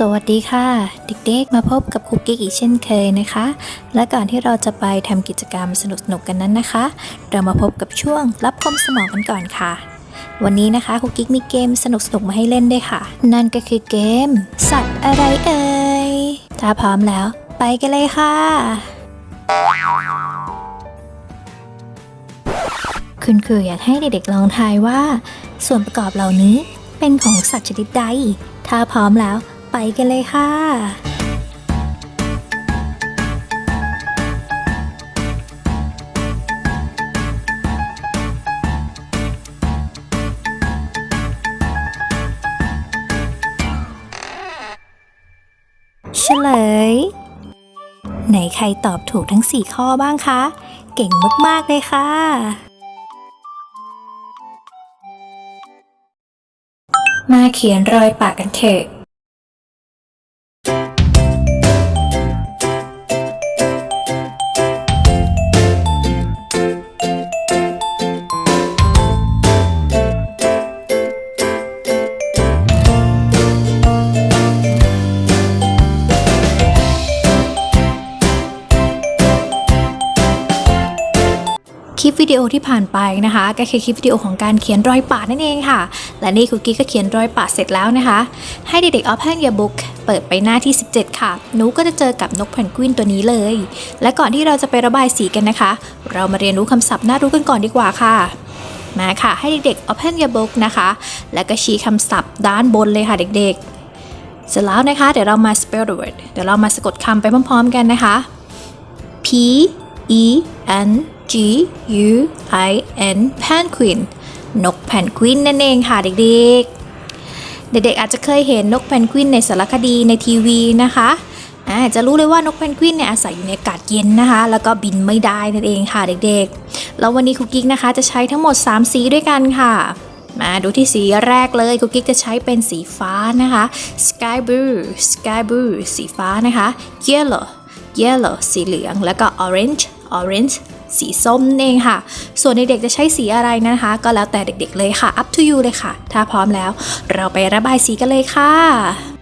สวัสดีค่ะ เด็กๆ มาพบกับครูกิ๊กอีกเช่นเคยนะคะ และก่อนที่เราจะไปทำกิจกรรมสนุกๆกกันนั้นนะคะ เรามาพบกับช่วงรับคมสมองกันก่อนค่ะ วันนี้นะคะครูกิ๊กมีเกมสนุกๆมาให้เล่นด้วยค่ะ นั่นก็คือเกม สัตว์อะไรเอ่ยถ้าพร้อมแล้ว ไปกันเลยค่ะ คุณครูอยากให้เด็กๆลองทายว่า ส่วนประกอบเหล่านี้เป็นของสัตว์ชนิดใด ถ้าพร้อมแล้ว ไปกันเลยค่ะเฉลย ไหนใครตอบถูกทั้ง 4 ข้อบ้างคะ เก่งมาก ๆ เลยค่ะ มาเขียนรอยปากกันเถอะ วิดีโอที่ผ่านไปนะคะ ก็คือคลิปวิดีโอของการเขียนรอยปากนั่นเองค่ะ และนี่คุกกี้ก็เขียนรอยปากเสร็จแล้วนะคะ ให้เด็กๆ Open Your Book เปิดไปหน้าที่ 17 ค่ะ หนูก็จะเจอกับนกเพนกวินตัวนี้เลย และก่อนที่เราจะไประบายสีกันนะคะ เรามาเรียนรู้คำศัพท์น่ารู้กันก่อนดีกว่าค่ะมาค่ะ ให้เด็กๆ Open Your Book นะคะ แล้วก็ชี้คำศัพท์ด้านบนเลยค่ะเด็กๆ เสร็จแล้วนะคะ เดี๋ยวเรามา spell the word เดี๋ยวเรามาสะกดคำไปพร้อมๆกันนะคะ P E N G U I N penguin นกแพนกวินนั่นเองค่ะเด็กๆ เด็กๆอาจจะเคยเห็นนกแพนกวินในสารคดีในทีวีนะคะอาจะรู้เลยว่านกแพนกวินเนี่ยอาศัยอยู่ในอากาศเย็นนะคะ แล้วก็บินไม่ได้นั่นเองค่ะเด็กๆ แล้ววันนี้คุกกิ๊กนะคะจะใช้ทั้งหมด 3 สีด้วยกันค่ะ มาดูที่สีแรกเลยคุกกิ๊กจะใช้เป็นสีฟ้านะคะ sky blue sky blue สีฟ้านะคะ yellow yellow สีเหลืองแล้วก็ orange orange สีส้มนเองค่ะ ส่วนเด็กๆจะใช้สีอะไรนะคะ ก็แล้วแต่เด็กๆเลยค่ะ up to you เลยค่ะ ถ้าพร้อมแล้ว เราไประบายสีกันเลยค่ะ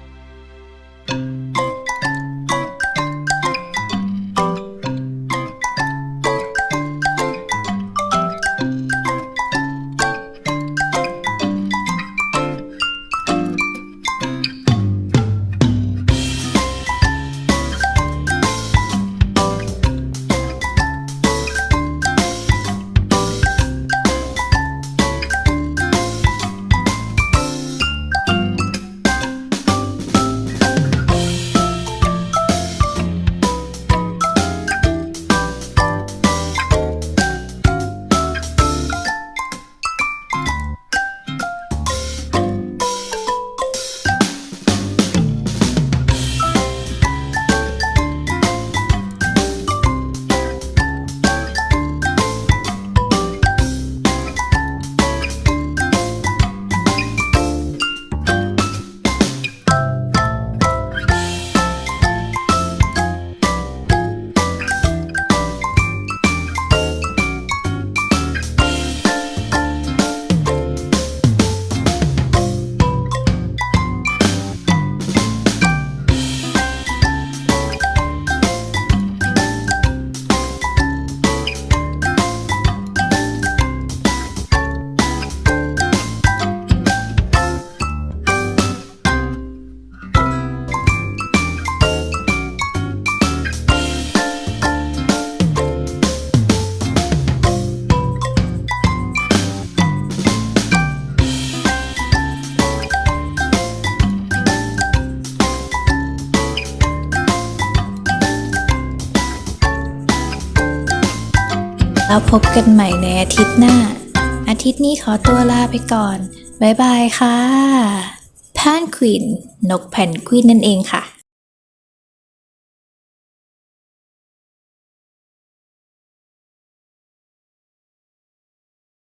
แล้วพบกันใหม่ในอาทิตย์หน้า อาทิตย์นี้ขอตัวลาไปก่อน บ๊ายบายค่ะ พานควินนกแผ่นควินนั่นเองค่ะ